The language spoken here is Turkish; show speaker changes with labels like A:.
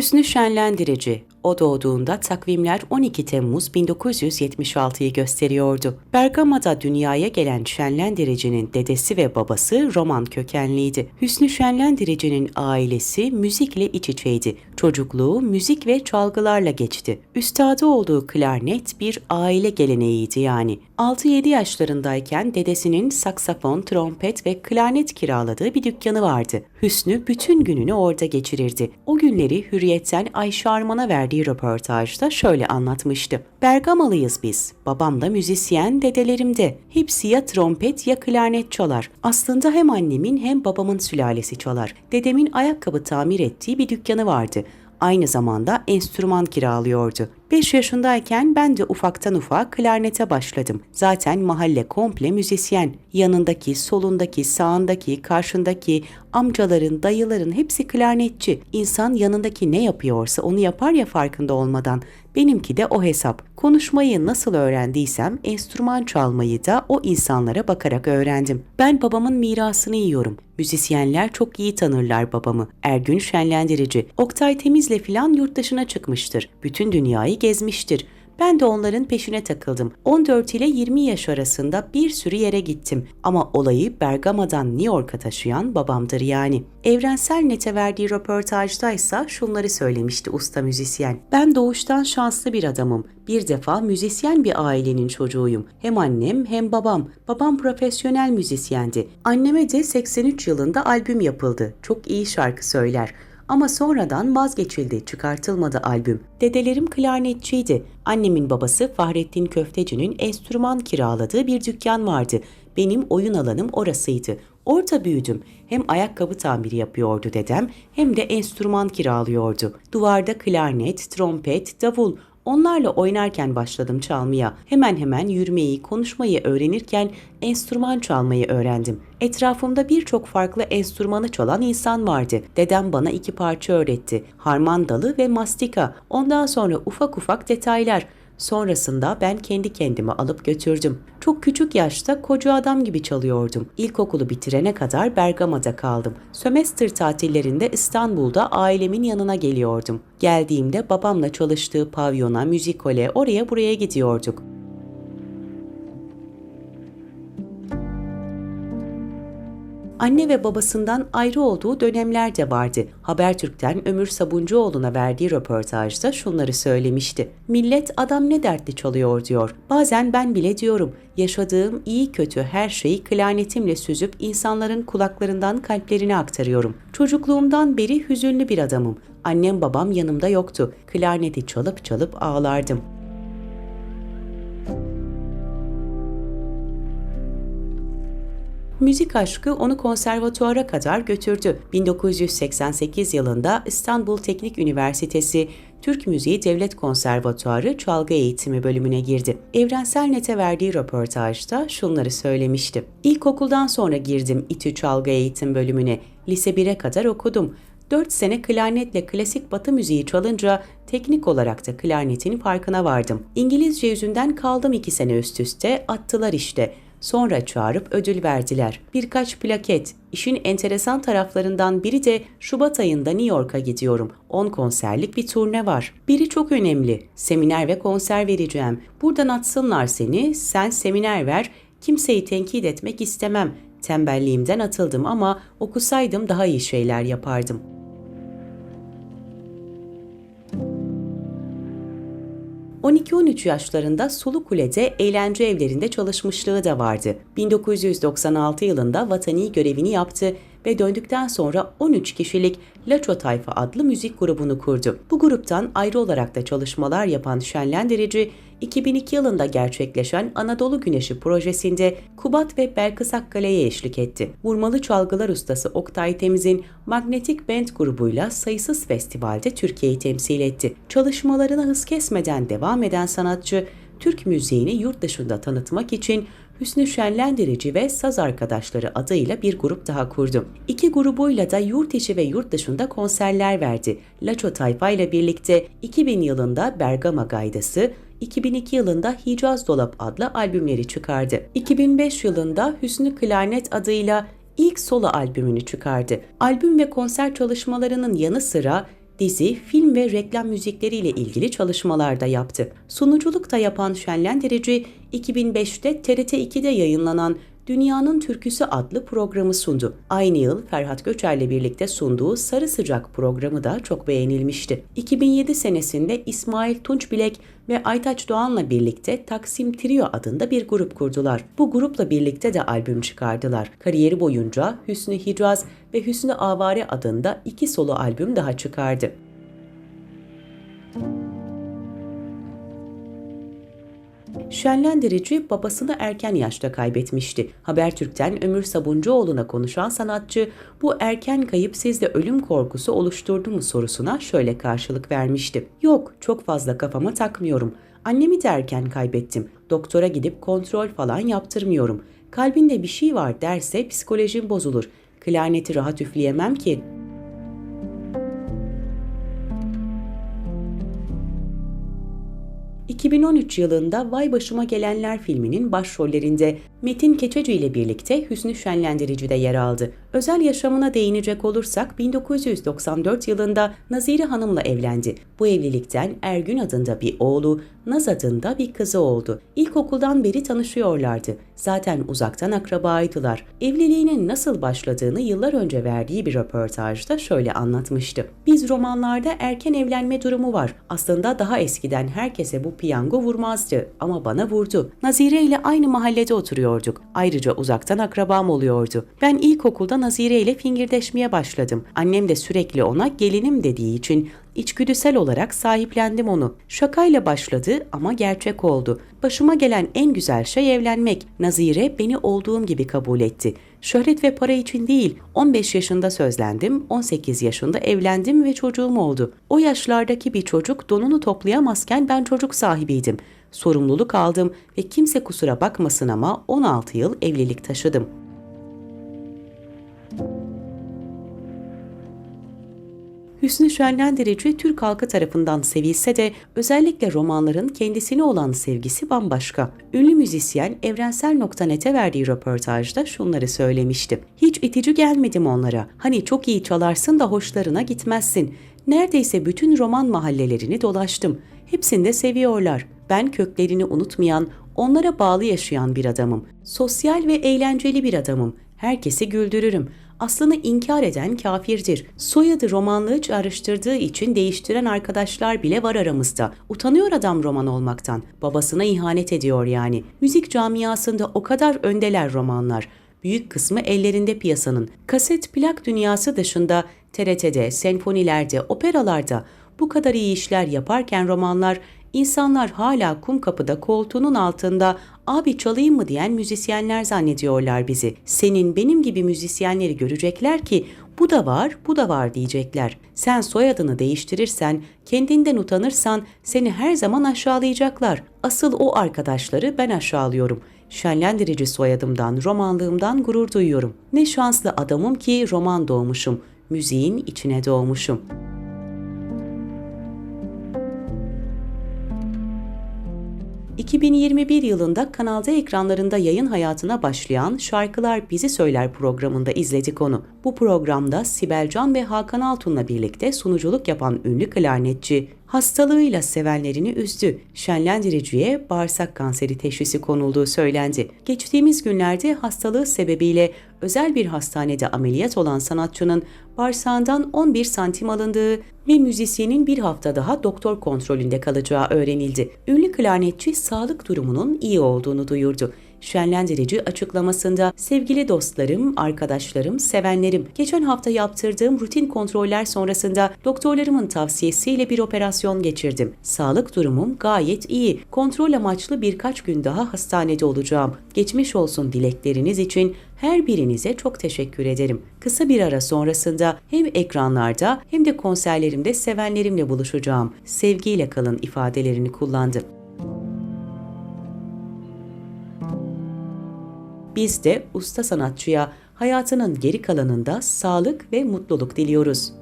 A: Hüsnü Şenlendirici, o doğduğunda takvimler 12 Temmuz 1976'yı gösteriyordu. Bergama'da dünyaya gelen Şenlendirici'nin dedesi ve babası Roman kökenliydi. Hüsnü Şenlendirici'nin ailesi müzikle iç içeydi. Çocukluğu müzik ve çalgılarla geçti. Üstadı olduğu klarnet bir aile geleneğiydi yani. 6-7 yaşlarındayken dedesinin saksafon, trompet ve klarnet kiraladığı bir dükkanı vardı. Hüsnü bütün gününü orada geçirirdi. O günleri Hürriyet'ten Ayşe Arman'a verdiği röportajda şöyle anlatmıştı. Bergamalıyız biz. Babam da müzisyen, dedelerim de. Hepsi ya trompet ya klarnet çalar. Aslında hem annemin hem babamın sülalesi çalar. Dedemin ayakkabı tamir ettiği bir dükkanı vardı aynı zamanda enstrüman kiralıyordu. 5 yaşındayken ben de ufaktan ufağa klarnete başladım. Zaten mahalle komple müzisyen. Yanındaki, solundaki, sağındaki, karşındaki, amcaların, dayıların hepsi klarnetçi. İnsan yanındaki ne yapıyorsa onu yapar ya farkında olmadan. Benimki de o hesap. Konuşmayı nasıl öğrendiysem enstrüman çalmayı da o insanlara bakarak öğrendim. Ben babamın mirasını yiyorum. Müzisyenler çok iyi tanırlar babamı. Ergün şenlendirici. Oktay Temiz'le filan yurt dışına çıkmıştır. Bütün dünyayı gezmiştir. Ben de onların peşine takıldım. 14 ile 20 yaş arasında bir sürü yere gittim. Ama olayı Bergama'dan New York'a taşıyan babamdır yani. Evrensel Net'e verdiği röportajdaysa şunları söylemişti usta müzisyen. Ben doğuştan şanslı bir adamım. Bir defa müzisyen bir ailenin çocuğuyum. Hem annem hem babam. Babam profesyonel müzisyendi. Anneme de 83 yılında albüm yapıldı. Çok iyi şarkı söyler. Ama sonradan vazgeçildi, çıkartılmadı albüm. Dedelerim klarnetçiydi. Annemin babası Fahrettin Köfteci'nin enstrüman kiraladığı bir dükkan vardı. Benim oyun alanım orasıydı. Orta büyüdüm. Hem ayakkabı tamiri yapıyordu dedem hem de enstrüman kiralıyordu. Duvarda klarnet, trompet, davul Onlarla oynarken başladım çalmaya. Hemen hemen yürümeyi, konuşmayı öğrenirken enstrüman çalmayı öğrendim. Etrafımda birçok farklı enstrümanı çalan insan vardı. Dedem bana iki parça öğretti. Harman dalı ve mastika. Ondan sonra ufak ufak detaylar. Sonrasında ben kendi kendime alıp götürdüm. Çok küçük yaşta koca adam gibi çalıyordum. İlkokulu bitirene kadar Bergama'da kaldım. Sömestr tatillerinde İstanbul'da ailemin yanına geliyordum. Geldiğimde babamla çalıştığı pavyona, müzikole, oraya buraya gidiyorduk. Anne ve babasından ayrı olduğu dönemler de vardı. Habertürk'ten Ömür Sabuncuoğlu'na verdiği röportajda şunları söylemişti. Millet adam ne dertli çalıyor diyor. Bazen ben bile diyorum. Yaşadığım iyi kötü her şeyi klarnetimle süzüp insanların kulaklarından kalplerine aktarıyorum. Çocukluğumdan beri hüzünlü bir adamım. Annem babam yanımda yoktu. Klarneti çalıp çalıp ağlardım. Müzik aşkı onu konservatuara kadar götürdü. 1988 yılında İstanbul Teknik Üniversitesi Türk Müziği Devlet Konservatuarı Çalgı Eğitimi bölümüne girdi. Evrensel Net'e verdiği röportajda şunları söylemişti. İlkokuldan sonra girdim İTÜ Çalgı Eğitim bölümüne. Lise 1'e kadar okudum. 4 sene klarnetle klasik batı müziği çalınca teknik olarak da klarnetin farkına vardım. İngilizce yüzünden kaldım 2 sene üst üste, attılar işte. Sonra çağırıp ödül verdiler. Birkaç plaket. İşin enteresan taraflarından biri de Şubat ayında New York'a gidiyorum. 10 konserlik bir turne var. Biri çok önemli. Seminer ve konser vereceğim. Buradan atsınlar seni, sen seminer ver. Kimseyi tenkit etmek istemem. Tembelliğimden atıldım ama okusaydım daha iyi şeyler yapardım.'' 12-13 yaşlarında Sulu Kule'de eğlence evlerinde çalışmışlığı da vardı. 1996 yılında vatani görevini yaptı ve döndükten sonra 13 kişilik Laço Tayfa adlı müzik grubunu kurdu. Bu gruptan ayrı olarak da çalışmalar yapan Şenlendirici, 2002 yılında gerçekleşen Anadolu Güneşi projesinde Kubat ve Belkıs Akkale'ye eşlik etti. Vurmalı çalgılar ustası Oktay Temiz'in Magnetic Band grubuyla sayısız festivalde Türkiye'yi temsil etti. Çalışmalarına hız kesmeden devam eden sanatçı, Türk müziğini yurt dışında tanıtmak için Hüsnü Şenlendirici ve Saz Arkadaşları adıyla bir grup daha kurdu. İki grubuyla da yurt içi ve yurt dışında konserler verdi. Laço Tayfa ile birlikte 2000 yılında Bergama Gaydası, 2002 yılında Hicaz Dolap adlı albümleri çıkardı. 2005 yılında Hüsnü Klarnet adıyla ilk solo albümünü çıkardı. Albüm ve konser çalışmalarının yanı sıra Dizi, film ve reklam müzikleriyle ilgili çalışmalar da yaptı. Sunuculuk da yapan Şenlendirici, 2005'te TRT 2'de yayınlanan Dünyanın Türküsü adlı programı sundu. Aynı yıl Ferhat Göçer'le birlikte sunduğu Sarı Sıcak programı da çok beğenilmişti. 2007 senesinde İsmail Tunçbilek ve Aytaç Doğan'la birlikte Taksim Trio adında bir grup kurdular. Bu grupla birlikte de albüm çıkardılar. Kariyeri boyunca Hüsnü Hicaz ve Hüsnü Avare adında iki solo albüm daha çıkardı. Şenlendirici babasını erken yaşta kaybetmişti. Habertürk'ten Ömür Sabuncuoğlu'na konuşan sanatçı bu erken kayıp sizde ölüm korkusu oluşturdu mu sorusuna şöyle karşılık vermişti. Yok çok fazla kafama takmıyorum. Annemi de erken kaybettim. Doktora gidip kontrol falan yaptırmıyorum. Kalbinde bir şey var derse psikolojim bozulur. Klarneti rahat üfleyemem ki. ...2013 yılında Vay Başıma Gelenler filminin başrollerinde Metin Keçeci ile birlikte Hüsnü Şenlendirici de yer aldı. Özel yaşamına değinecek olursak 1994 yılında Nazire Hanım'la evlendi. Bu evlilikten Ergün adında bir oğlu, Naz adında bir kızı oldu. İlkokuldan beri tanışıyorlardı. Zaten uzaktan akrabaydılar. Evliliğinin nasıl başladığını yıllar önce verdiği bir röportajda şöyle anlatmıştı. Biz romanlarda erken evlenme durumu var. Aslında daha eskiden herkese bu piyango vurmazdı ama bana vurdu. Nazire ile aynı mahallede oturuyorduk. Ayrıca uzaktan akrabam oluyordu. Ben ilkokulda Nazire ile fingirdeşmeye başladım. Annem de sürekli ona gelinim dediği için İçgüdüsel olarak sahiplendim onu. Şakayla başladı ama gerçek oldu. Başıma gelen en güzel şey evlenmek. Nazire beni olduğum gibi kabul etti. Şöhret ve para için değil, 15 yaşında sözlendim, 18 yaşında evlendim ve çocuğum oldu. O yaşlardaki bir çocuk donunu toplayamazken ben çocuk sahibiydim. Sorumluluk aldım ve kimse kusura bakmasın ama 16 yıl evlilik taşıdım. Hüsnü Şenlendirici Türk halkı tarafından sevilse de özellikle romanların kendisine olan sevgisi bambaşka. Ünlü müzisyen Evrensel.net'e verdiği röportajda şunları söylemişti. Hiç itici gelmedim onlara. Hani çok iyi çalarsın da hoşlarına gitmezsin. Neredeyse bütün roman mahallelerini dolaştım. Hepsini de seviyorlar. Ben köklerini unutmayan, onlara bağlı yaşayan bir adamım. Sosyal ve eğlenceli bir adamım. Herkesi güldürürüm aslını inkar eden kafirdir. Soyadı romanlığı çağrıştırdığı için değiştiren arkadaşlar bile var aramızda. Utanıyor adam roman olmaktan. Babasına ihanet ediyor yani. Müzik camiasında o kadar öndeler romanlar. Büyük kısmı ellerinde piyasanın. Kaset plak dünyası dışında TRT'de, senfonilerde, operalarda bu kadar iyi işler yaparken romanlar İnsanlar hala kum kapıda koltuğunun altında abi çalayım mı diyen müzisyenler zannediyorlar bizi. Senin benim gibi müzisyenleri görecekler ki bu da var, bu da var diyecekler. Sen soyadını değiştirirsen, kendinden utanırsan seni her zaman aşağılayacaklar. Asıl o arkadaşları ben aşağılıyorum. Şenlendirici soyadımdan, romanlığımdan gurur duyuyorum. Ne şanslı adamım ki roman doğmuşum. Müziğin içine doğmuşum.'' 2021 yılında kanalda ekranlarında yayın hayatına başlayan Şarkılar Bizi Söyler programında izledik onu. Bu programda Sibel Can ve Hakan Altun'la birlikte sunuculuk yapan ünlü klarnetçi hastalığıyla sevenlerini üzdü. Şenlendiriciye bağırsak kanseri teşhisi konulduğu söylendi. Geçtiğimiz günlerde hastalığı sebebiyle özel bir hastanede ameliyat olan sanatçının bağırsağından 11 santim alındığı ve müzisyenin bir hafta daha doktor kontrolünde kalacağı öğrenildi. Ünlü klarnetçi sağlık durumunun iyi olduğunu duyurdu şenlendirici açıklamasında sevgili dostlarım, arkadaşlarım, sevenlerim, geçen hafta yaptırdığım rutin kontroller sonrasında doktorlarımın tavsiyesiyle bir operasyon geçirdim. Sağlık durumum gayet iyi. Kontrol amaçlı birkaç gün daha hastanede olacağım. Geçmiş olsun dilekleriniz için her birinize çok teşekkür ederim. Kısa bir ara sonrasında hem ekranlarda hem de konserlerimde sevenlerimle buluşacağım. Sevgiyle kalın ifadelerini kullandı. Biz de usta sanatçıya hayatının geri kalanında sağlık ve mutluluk diliyoruz.